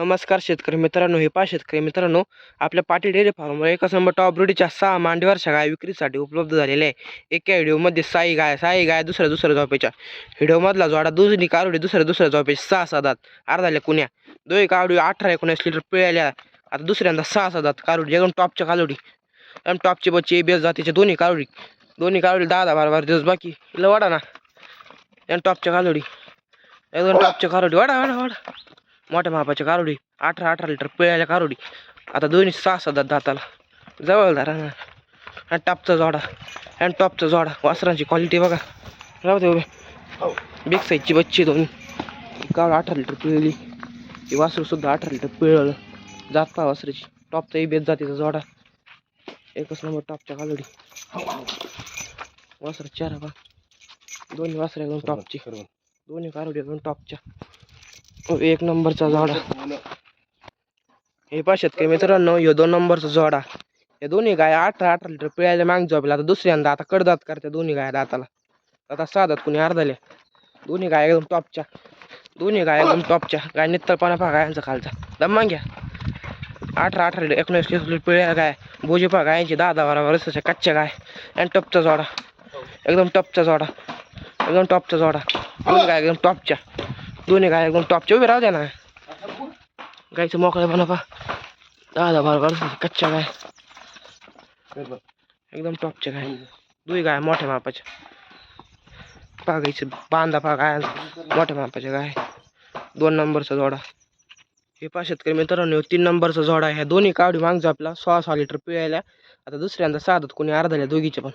नमस्कार शेतकरी मित्रांनो हे पा शेतकरी मित्रांनो आपल्या पाटील डेअरी फार्मवर एका नंबर टॉप ब्रिडीच्या सहा मांडीवरच्या गाय विक्रीसाठी उपलब्ध झालेल्या आहे. एका व्हिडिओमध्ये साई गाय साई गाय दुसऱ्या दुसऱ्या झोपेच्या. व्हिडिओमधला जोडा दुसरी कारुडी दुसऱ्या दुसऱ्या झोपेच्या सहा साधात अर्धाल्या कुण्या. दोन कारुडी अठरा एकोणीस लिटर पिळाल्या आता दुसऱ्यांदा सहा साधात कारुडी एकदम टॉपच्या कालुडी एकदम टॉपचे बच्चे बेस जातीचे दोन्ही कारुडी. दोन्ही कारुडी दहा दहा बारा बारा दिवस बाकी. इला वाडा ना. एकदम टॉपच्या कालुडी एकदम टॉपच्या कारुडी. वाडा वाडा वाडा मोठ्या मापाच्या कारोडी अठरा अठरा लिटर पिळाल्या कारोडी. आता दोन्ही सहा सहा दाताला. जवळ धरा ना. आणि टॉपचा जोडा. आणि टॉपचा जोडा. वासरांची क्वालिटी बघा. राहू दे उभे. बिग साईजची बच्ची दोन्ही. काळ अठरा लिटर पिळली. ती वासरू सुद्धा अठरा लिटर पिळलं. जात पा वासराची. टॉपचा बेत जातीचा जोडा. एकच नंबर टॉपच्या कालोडी. वासर चार बा दोन्ही वासर एकदम टॉपची. दोन्ही कारोडी एकदम टॉपच्या. एक नंबरचा जोडा हे पहा शेतकरी मित्रांनो ह्यो दोन नंबरचा जोडा या दोन्ही गाय अठरा अठरा लिटर पिळायला माग झोपला आता दुसऱ्यांदा आता कडदात करते दोन्ही गाय दाताला. आता साधात कुणी अर्धाले दोन्ही गाय एकदम टॉपच्या. दोन्ही गाय एकदम टॉपच्या. गाय नित्तळपणा पहा गायांचा खालचा. दम्मा घ्या. अठरा अठरा लिटर एकोणीस लिटर पिळ्या गाय. भोजी पहा गायांची दहा दहा बारा वर्षाच्या कच्च्या गाय. आणि टपचा जोडा एकदम टॉपचा जोडा एकदम टॉपचा जोडा दोन्ही गाय एकदम टॉपच्या. दोन्ही गाय एकदम टॉपच्या उभे राहू द्या ना. गायचं मोकळं बनवा दहा दहा बारा बारा कच्च्या गाय. एकदम टॉपच्या गाय. दुई गाय मोठ्या मापाच्या. पागायचे बांधा पा गाय मोठ्या मापाच्या गाय. दोन नंबरचा जोडा. हे पाच शेतकरी मित्रांनो तीन नंबरचा जोडा ह्या दोन्ही कावडी मागचं आपला सोळा सहा लिटर पिळायला आता दुसऱ्यांदा साधत कोणी अर्धाल्या दोघीचे पण.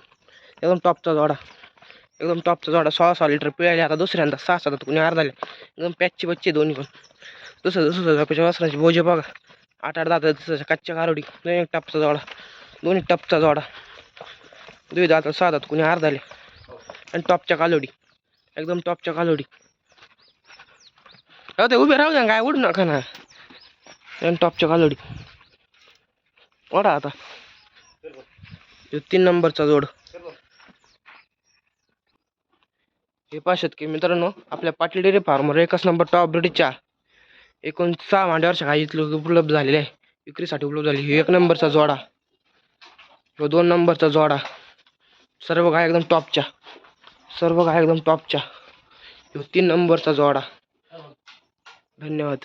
एकदम टॉपचा जोडा. एकदम टॉपचा जोडा सोळा सहा लिटर पिळाले आता दुसऱ्यांदा सहा सात कोणी अर्धाले एकदम पॅचची बच्चे दोन्ही पण. दुसरं दुसरं झोपेच्या वासरांची बोजे बघा. आठ आठ दात दुसऱ्या कच्च्या कारोडी दोन एक टपचा जोडा. दोन्ही टपचा जोडा. दुई दात सहा दात कोणी अर्धाले आणि टॉपच्या कालोडी. एकदम टॉपच्या कालोडी. राहू ते उभे राहू द्या काय उडू नका ना. आणि टॉपच्या कालोडी. ओढा आता. तीन नंबरचा जोड. हे पाच शेतकरी मित्रांनो आपल्या पाटील डेअरी फार्मवर एकच नंबर टॉप ब्रिडीच्या एकूण सहा मांड्यावरच्या काही इथलं उपलब्ध झालेले आहे. विक्रीसाठी उपलब्ध झाली एक नंबरचा जोडा. व दोन नंबरचा जोडा. सर्व गाय एकदम टॉपच्या सर्व गाय एकदम टॉपच्या ह्यो तीन नंबरचा जोडा. धन्यवाद.